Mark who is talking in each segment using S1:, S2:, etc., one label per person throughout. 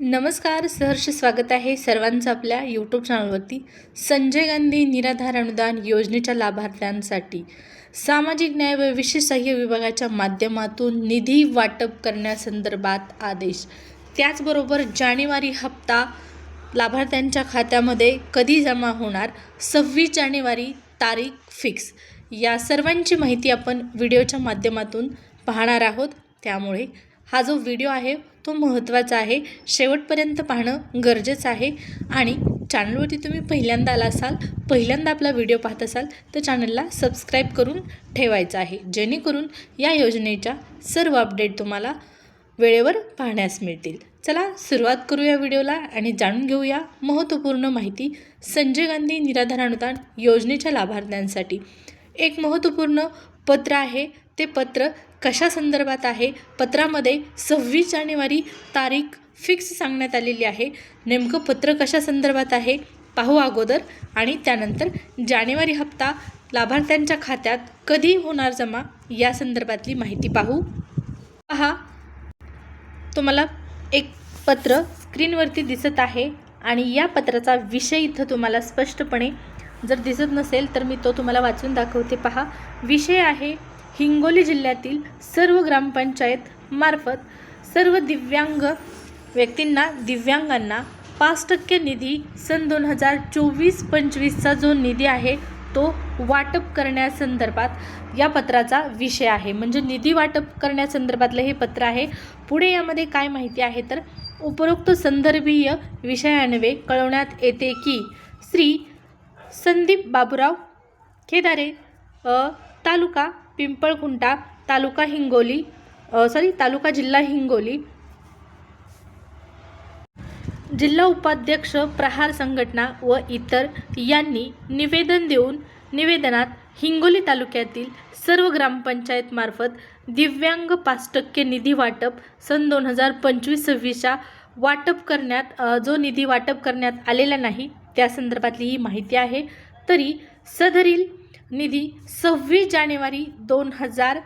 S1: नमस्कार सहर्ष स्वागत आहे सर्वांचं आपल्या यूट्यूब चॅनलवरती संजय गांधी निराधार अनुदान योजनेच्या लाभार्थ्यांसाठी सामाजिक न्याय व विशेष सहाय्य विभागाच्या माध्यमातून निधी वाटप करण्यासंदर्भात आदेश. त्याचबरोबर जानेवारी हप्ता लाभार्थ्यांच्या खात्यामध्ये कधी जमा होणार? सव्वीस जानेवारी तारीख फिक्स. या सर्वांची माहिती आपण व्हिडिओच्या माध्यमातून पाहणार आहोत. त्यामुळे हा जो व्हिडिओ आहे तो महत्त्वाचा आहे. शेवटपर्यंत पाहणं गरजेचं आहे. आणि चॅनलवरती तुम्ही पहिल्यांदा आला असाल पहिल्यांदा आपला व्हिडिओ पाहत असाल तर चॅनलला सबस्क्राईब करून ठेवायचं आहे. जेणेकरून या योजनेच्या सर्व अपडेट तुम्हाला वेळेवर पाहण्यास मिळतील. चला सुरुवात करूया व्हिडिओला आणि जाणून घेऊया महत्त्वपूर्ण माहिती. संजय गांधी निराधार अनुदान योजनेच्या लाभार्थ्यांसाठी. एक महत्त्वपूर्ण पत्र आहे ते पत्र कशा संदर्भात आहे? पत्रामध्ये सव्वीस जानेवारी तारीख फिक्स सांगण्यात आलेली आहे. नेमकं पत्र कशा संदर्भात आहे? पाहू अगोदर. आणि त्यानंतर जानेवारी हप्ता लाभार्थ्यांच्या खात्यात कधी होणार जमा? या संदर्भातली माहिती पाहू. पहा. तुम्हाला एक पत्र स्क्रीनवरती दिसत आहे आणि या पत्राचा विषय इथं तुम्हाला स्पष्टपणे जर दिसत नसेल तर मी तो तुम्हाला वाचून दाखवते. पहा. विषय आहे हिंगोली जिल्ह्यातील सर्व ग्रामपंचायत मार्फत सर्व दिव्यांग व्यक्तींना दिव्यांगांना पाच टक्के निधी सन दोन हजार चोवीस पंचवीसचा जो निधी आहे तो वाटप करण्यासंदर्भात या पत्राचा विषय आहे. म्हणजे निधी वाटप करण्यासंदर्भातलं हे पत्र आहे. पुढे यामध्ये काय माहिती आहे तर उपरोक्त संदर्भीय विषयान्वे कळवण्यात येते की श्री संदीप बाबूराव केदारे तालुका पिंपळखुंटा तालुका हिंगोली सॉरी तालुका जिल्हा हिंगोली. जिल्हा उपाध्यक्ष प्रहार संघटना व इतर यांनी निवेदन देऊन निवेदनात हिंगोली तालुक्यातील सर्व ग्रामपंचायतमार्फत दिव्यांग पाच टक्के निधी वाटप सन दोन हजार पंचवीस सव्वीसच्या वाटप करण्यात जो निधी वाटप करण्यात आलेला नाही त्या संदर्भातली ही माहिती आहे. तरी सदरील निधी सव्वीस जानेवारी दोन हजार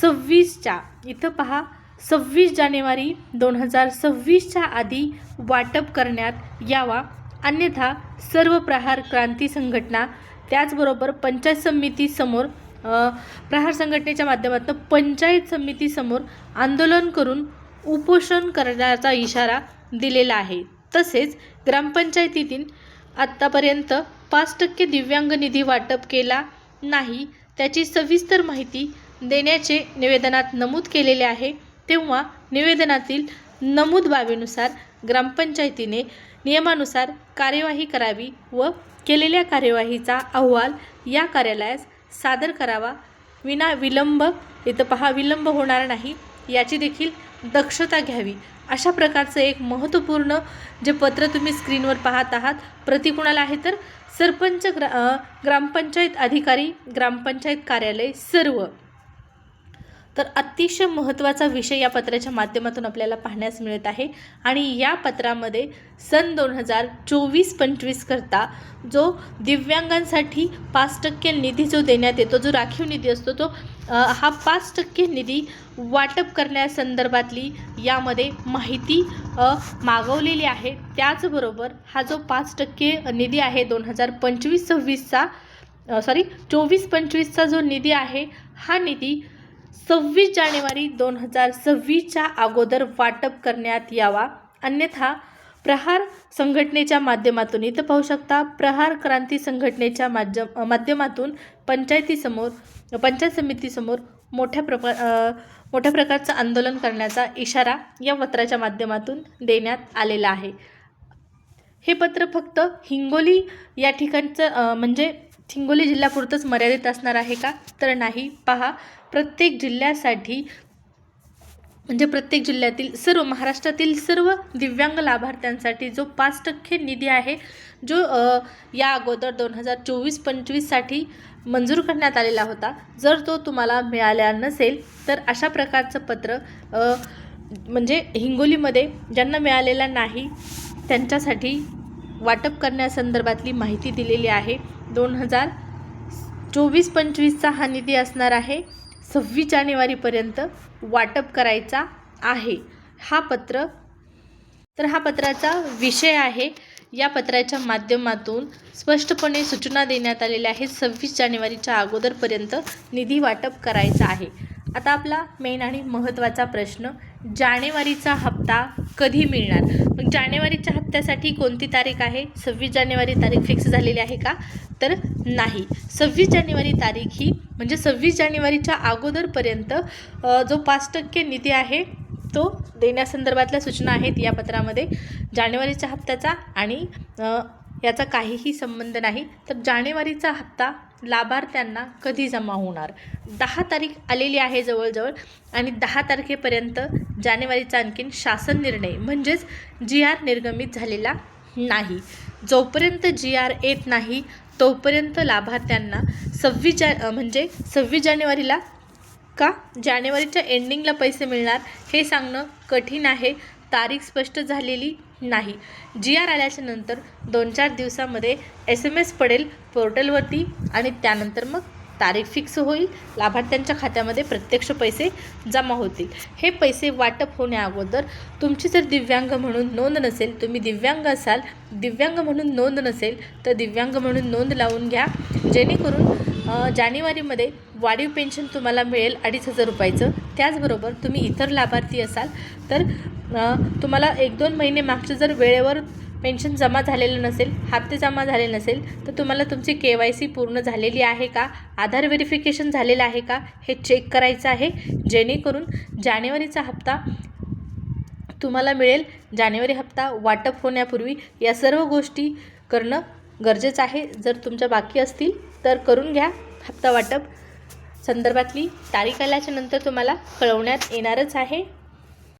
S1: सव्वीसच्या. इथं पहा सव्वीस जानेवारी दोन हजार सव्वीसच्या आधी वाटप करण्यात यावा. अन्यथा सर्व प्रहार क्रांती संघटना त्याचबरोबर पंचायत समितीसमोर प्रहार संघटनेच्या माध्यमातून पंचायत समितीसमोर आंदोलन करून उपोषण करण्याचा इशारा दिलेला आहे. तसेच ग्रामपंचायतीतील आत्तापर्यंत पाच टक्के दिव्यांग निधी वाटप केला नाही त्याची सविस्तर माहिती देण्याचे निवेदनात नमूद केलेले आहे. तेव्हा निवेदनातील नमूद बाबीनुसार ग्रामपंचायतीने नियमानुसार कार्यवाही करावी व केलेल्या कार्यवाहीचा अहवाल या कार्यालयास सादर करावा. विना विलंब इथं पहा विलंब होणार नाही याची देखील दक्षता घ्यावी. अशा प्रकारचं एक महत्त्वपूर्ण जे पत्र तुम्ही स्क्रीनवर पाहत आहात प्रति कुणाला आहे तर सरपंच ग्रा ग्रामपंचायत अधिकारी ग्रामपंचायत कार्यालय सर्व. तर अतिशय महत्त्वाचा विषय या पत्राच्या माध्यमातून आपल्याला पाहण्यास मिळत आहे. आणि या पत्रामध्ये सन दोन हजार चोवीस पंचवीस करता जो दिव्यांगांसाठी पाच टक्के निधी जो देण्यात येतो जो राखीव निधी असतो तो हा पाच टक्के निधी वाटप करण्यासंदर्भातली यामध्ये माहिती मागवलेली आहे. त्याचबरोबर हा जो पाच टक्के निधी आहे दोन हजार पंचवीस सव्वीसचा सॉरी चोवीस पंचवीसचा जो निधी आहे हा निधी सव्वीस जानेवारी दोन हजार सव्वीसच्या अगोदर वाटप करण्यात यावा. अन्यथा प्रहार संघटनेच्या माध्यमातून इथं पाहू शकता प्रहार क्रांती संघटनेच्या माध्यम माध्यमातून पंचायतीसमोर पंचायत समितीसमोर मोठ्या प्रकार मोठ्या प्रकारचं आंदोलन करण्याचा इशारा या पत्राच्या माध्यमातून देण्यात आलेला आहे. हे पत्र फक्त हिंगोली या ठिकाणचं म्हणजे हिंगोली जिल्ह्यापुरतंच मर्यादित असणार आहे का? तर नाही. पहा प्रत्येक जिल्ह्यासाठी म्हणजे प्रत्येक जिल्ह्यातील सर्व महाराष्ट्रातील सर्व दिव्यांग लाभार्थ्यांसाठी जो पाच टक्के निधी आहे जो या अगोदर दोन हजार चोवीस पंचवीससाठी मंजूर करण्यात आलेला होता जर तो तुम्हाला मिळाला नसेल तर अशा प्रकारचं पत्र म्हणजे हिंगोलीमध्ये ज्यांना मिळालेला नाही त्यांच्यासाठी वाटप करण्यासंदर्भातली माहिती दिलेली आहे. दोन हजार चोवीस पंचवीसचा हा निधी असणार आहे. सव्वीस जानेवारीपर्यंत वाटप करायचा आहे. हा पत्र तर हा पत्राचा विषय आहे. या पत्राच्या माध्यमातून स्पष्टपणे सूचना देण्यात आलेल्या आहेत. सव्वीस जानेवारीच्या अगोदरपर्यंत निधी वाटप करायचा आहे. आता आपला मेन आणि महत्त्वाचा प्रश्न जानेवारीचा हप्ता कधी मिळणार? मग जानेवारीच्या हप्त्यासाठी कोणती तारीख आहे? सव्वीस जानेवारी तारीख फिक्स झालेली आहे का? तर नाही. सव्वीस जानेवारी तारीख ही म्हणजे सव्वीस जानेवारीच्या अगोदरपर्यंत जो पाच टक्के निधी आहे तो देण्यासंदर्भातल्या सूचना आहेत या पत्रामध्ये. जानेवारीच्या हप्त्याचा आणि याचा काहीही संबंध नाही. तर जानेवारीचा हप्ता लाभार्थ्यांना कधी जमा होणार? दहा तारीख आलेली आहे जवळजवळ आणि दहा तारखेपर्यंत जानेवारीचा आणखीन शासन निर्णय म्हणजेच जी आर निर्गमित झालेला नाही. जोपर्यंत जी आर येत नाही तोपर्यंत लाभार्थ्यांना सव्वीस जा म्हणजे सव्वीस जानेवारीला का? जानेवारीच्या एंडिंगला पैसे मिळणार हे सांगणं कठीण आहे. तारीख स्पष्ट झालेली नाही. जी आर आल्याच्यानंतर दोन चार दिवसामध्ये एस एम एस पडेल पोर्टलवरती आणि त्यानंतर मग तारीख फिक्स होईल. लाभार्थ्यांच्या खात्यामध्ये प्रत्यक्ष पैसे जमा होतील. हे पैसे वाटप होण्या अगोदर तुमची जर दिव्यांग म्हणून नोंद नसेल तुम्ही दिव्यांग असाल दिव्यांग म्हणून नोंद नसेल तर दिव्यांग म्हणून नोंद लावून घ्या. जेणेकरून जानेवारीमध्ये वाढीव पेन्शन तुम्हाला मिळेल अडीच हजार रुपयाचं. त्याचबरोबर तुम्ही इतर लाभार्थी असाल तर तुम्हाला एक दोन महिने मागचं जर वेळेवर पेन्शन जमा झालेलं नसेल हप्ते जमा झाले नसेल तर तुम्हाला तुमची के वाय सी पूर्ण झालेली आहे का? आधार व्हेरिफिकेशन झालेलं आहे का? हे चेक करायचं आहे. जेणेकरून जानेवारीचा हप्ता तुम्हाला मिळेल. जानेवारी हप्ता वाटप होण्यापूर्वी या सर्व गोष्टी करणं गरजेचं आहे. जर तुमच्या बाकी असतील तर करून घ्या. हप्ता वाटप. संदर्भातली तारीख आल्याच्यानंतर तुम्हाला कळवण्यात येणारच आहे.